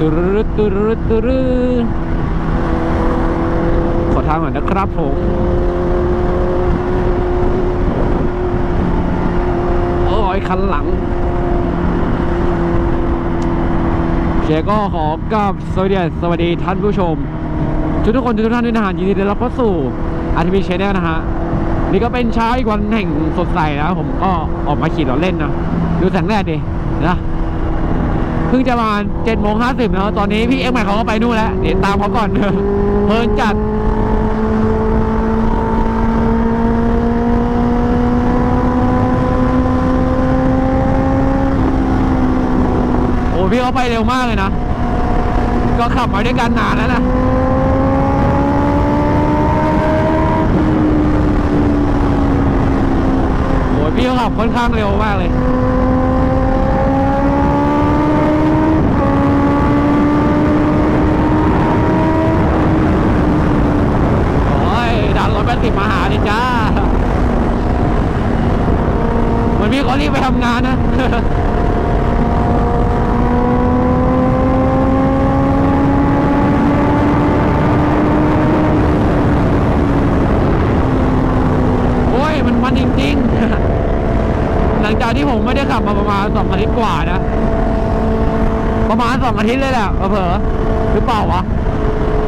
ตุรุตุรุตุรุขอทางหน่อยนะครับผม โอ้ยคันหลังเชก็ขอกราบสวัสดีสวัสดีท่านผู้ชม ทุกทุกคนทุกท่านด้วยนะฮะยินดีต้อนรับเข้าสู่อาร์ทีวีชแนลนะฮะ นี่ก็เป็นเช้าอีกวันแห่งสดใสนะผมก็ออกมาขี่รถเล่นนะ ดูแสงแดดดินะ เพิ่งจะมาเจ็ดโมงห้าสิบนะตอนนี้พี่เอ็กใหม่เขาก็ไปนู่นแล้วเดี๋ยวตามเขาก่อนเพลินจัดโอ้พี่เขาไปเร็วมากเลยนะ ก็ขับมาด้วยกันนานแล้วนะโอ้พี่เขาขับค่อนข้างเร็วมากเลย โอ้ยดันรถแปดสิบมาหาดิจ้า เหมือนพี่เรีบไปทำงานนะโอ้ยมันมันจริงๆ หลังจากที่ผมไม่ได้ขับมาประมาณสองอาทิตย์กว่านะ ประมาณสองอาทิตย์เลยแหละเผลอหรือเปล่าวะ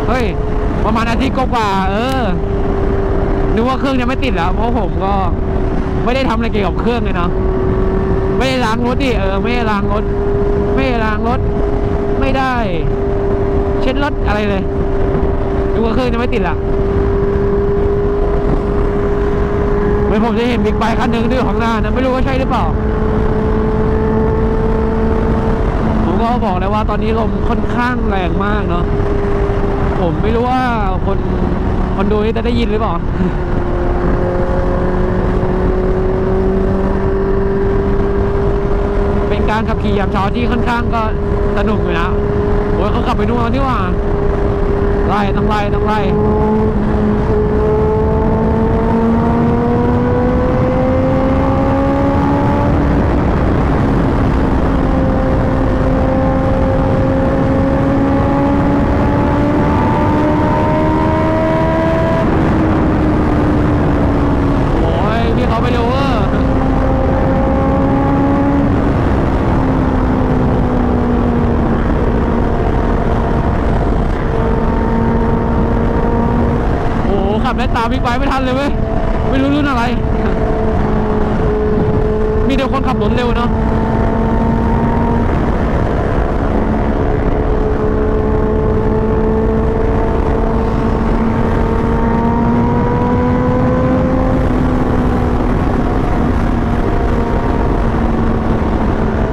เฮ้ย ประมาณอาทิตย์กว่า เออนึกว่าเครื่องยังไม่ติดแล้ว เพราะผมก็ ไม่ได้ทำอะไรเกี่ยวกับเครื่องเลยเนาะไม่ได้ล้างรถดิเออไม่ได้ล้างรถไม่ได้ล้างรถ ไม่ได้ เช็ดรถอะไรเลยนึกว่าเครื่องยังไม่ติดละเมือผมจะเห็นบิ๊กไบค์คันหนึ่งด้วยข้างหน้านะไม่รู้ว่าใช่หรือเปล่าผมก็บอกเลยว่าตอนนี้ลมค่อนข้างแรงมากเนาะผมไม่รู้ว่าคนคนดูนี่จะได้ยินหรือเปล่า เป็น การขับขี่ยามเช้าที่ค่อนข้างก็สนุกอยู่นะโอ้ยเขาขับไปนู่นแล้วนี่หว่าไล่ต้องไล่ต้องไล่ โอ้ยพี่เขาไปเร็วเวอร์โอ้โหขับได้ ตามบิ๊กไบค์ไม่ทันเลยเว้ยไม่รู้รุ่นอะไร มีเดียวคนขับรถเร็วเนาะ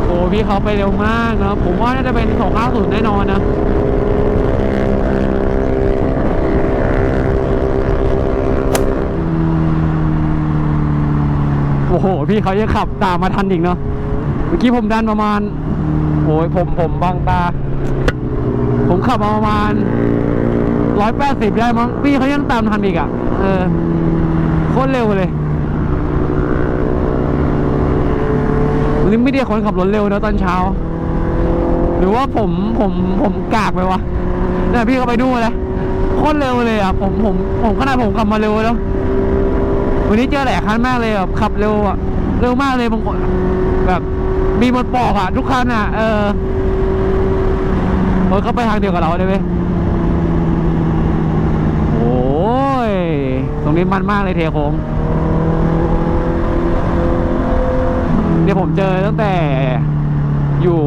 โอ้พี่เขาไปเร็วมากนะผมว่าน่าจะเป็น 250 แน่นอนนะ อ้โห พี่เขายังขับตามมาทันอีกเนาะเมื่อกี้ผมดันประมาณโอ้ยผมผมบางตา ผมขับมาประมาณร้อยแปดสิบได้มั้งพี่เขายังตามทันอีกอะ เออโคตรเร็วเลยวันนี้ไม่ได้คนขับรถเร็วนะตอนเช้า หรือว่าผมผมผมกากไปวะเนี่ยพี่เขาไปนู่นเลยโคตรเร็วเลยอะ ผมผมผมขนาดผมขับมาเร็วแล้ว วันนี้เจอหลายคันมากเลยแบบขับเร็วอะเร็วมากเลยบางคนแบบมีหมดปอกอะทุกคันอะเออเออเขาไปทางเดียวกับเราเลยเว้ยโอ้ยตรงนี้มันมากเลยเทโค้งเนี่ยผมเจอตั้งแต่อยู่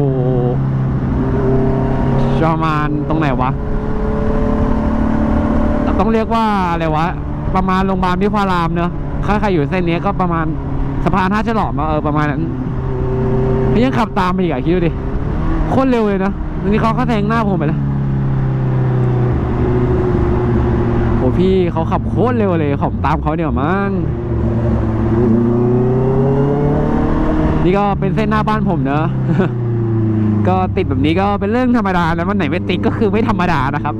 ประมาณตรงไหนวะ ต้องเรียกว่าอะไรวะ ประมาณโรงพยาบาลพิพารามเนอะ ถ้าใครอยู่เส้นนี้ก็ประมาณสะพานท่าฉลอมอะเออประมาณนั้นนี่ยังขับตามไปอีกอะคิดดูดิโคตรเร็วเลยนะนี้เขาก็แซงหน้าผมไปแล้วโหพี่เขาขับโคตรเร็วเลยผมตามเขาเนี่ยมั้งนี่ก็เป็นเส้นหน้าบ้านผมเนอะก็ติดแบบนี้ก็เป็นเรื่องธรรมดาแล้ววันไหนไม่ติดก็คือไม่ธรรมดานะครับ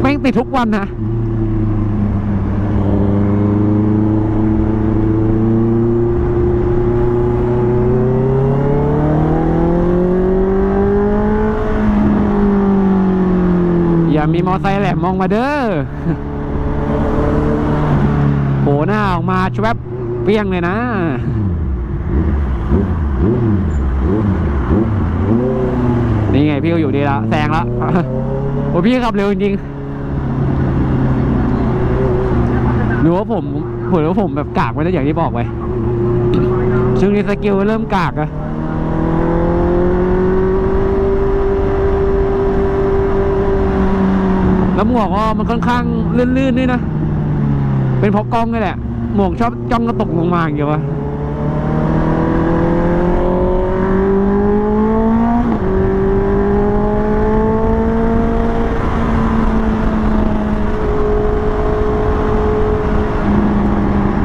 แม่งติดทุกวันนะ มอไซค์แหลมมองมาเด้อโผล่หน้าออกมาชวบเปี้ยงเลยนะ นี่ไงพี่ก็อยู่ดีละแซงละโอ้พี่ขับเร็วจริงหรือว่าผมผมว่าผมแบบกากไปแล้วอย่างที่บอกไปช่วงนี้สกิลเริ่มกากอะ แล้วหมวกก็มันค่อนข้างลื่นๆด้วยนะ เป็นเพราะกล้องนี่แหละ หมวกชอบจ้องกระตกลงมาอย่างเดียวอะ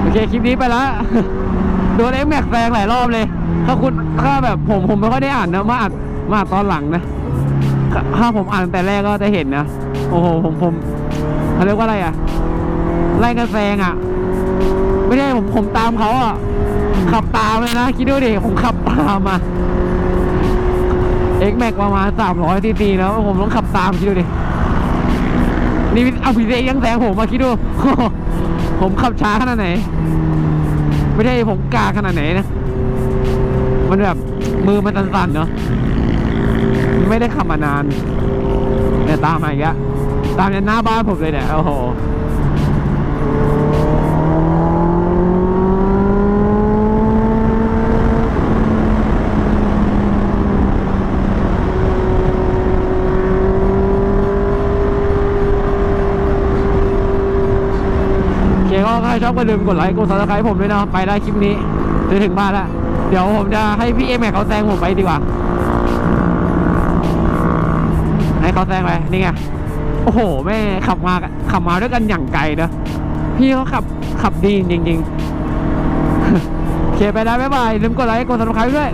โอเคคลิปนี้ไปละโดนเอ็กแม็กแซงหลายรอบเลย ถ้าคุณถ้าแบบผมผมไม่ค่อยได้อ่านนะ มาอ่านมาอ่านตอนหลังนะ ถ้าผมอ่านแต่แรกก็จะเห็นนะ โอ้โหผมผมเขาเรียกว่าอะไรอะ ไล่กันแซงอะ ไม่ได้ผมผมตามเขาอะ ขับตามเลยนะ คิดดูดิผมขับตามมาเอ็กแม็กประมาณสามร้อยซีซีแล้วผมต้องขับตามคิดดูดิ นี่เอาพีเซยังแซงผมมาคิดดู ผมขับช้าขนาดไหน ไม่ได้ผมกาขนาดไหนนะ มันแบบมือมันสั่นๆเนาะ ไม่ได้ขับมานานเนี่ยตามมาอีกแล้ว ตามยันหน้าบ้านผมเลยเนี่ย โอ้โหโอเคก็ใครชอบก็ลืมกดไลค์กดซับสไครต์ผมด้วยเนาะไปได้คลิปนี้จะถึงบ้านแล้ว เดี๋ยวผมจะให้พี่เอ็มเขาแซงผมไปดีกว่า ให้เขาแซงไป นี่ไง โอ้โห แม่ขับมาขับมาด้วยกันอย่างไกลนะพี่เขาขับขับดีจริงๆโอเคไปแล้วบ๊ายบายลืมกดไลค์กดซับสไครต์ด้วย